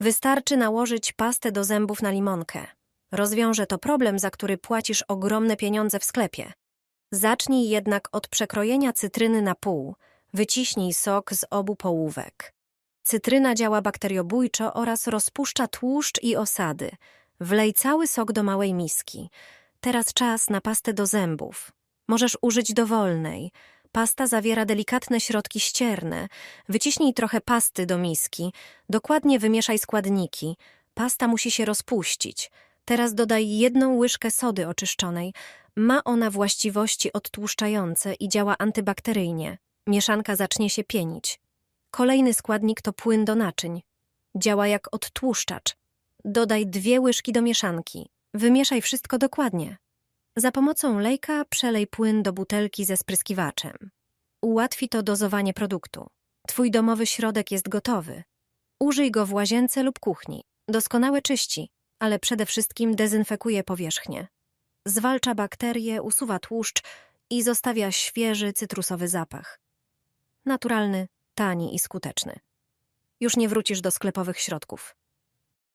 Wystarczy nałożyć pastę do zębów na limonkę. Rozwiąże to problem, za który płacisz ogromne pieniądze w sklepie. Zacznij jednak od przekrojenia cytryny na pół. Wyciśnij sok z obu połówek. Cytryna działa bakteriobójczo oraz rozpuszcza tłuszcz i osady. Wlej cały sok do małej miski. Teraz czas na pastę do zębów. Możesz użyć dowolnej. Pasta zawiera delikatne środki ścierne. Wyciśnij trochę pasty do miski. Dokładnie wymieszaj składniki. Pasta musi się rozpuścić. Teraz dodaj jedną łyżkę sody oczyszczonej. Ma ona właściwości odtłuszczające i działa antybakteryjnie. Mieszanka zacznie się pienić. Kolejny składnik to płyn do naczyń. Działa jak odtłuszczacz. Dodaj dwie łyżki do mieszanki. Wymieszaj wszystko dokładnie. Za pomocą lejka przelej płyn do butelki ze spryskiwaczem. Ułatwi to dozowanie produktu. Twój domowy środek jest gotowy. Użyj go w łazience lub kuchni. Doskonale czyści, ale przede wszystkim dezynfekuje powierzchnię. Zwalcza bakterie, usuwa tłuszcz i zostawia świeży, cytrusowy zapach. Naturalny, tani i skuteczny. Już nie wrócisz do sklepowych środków.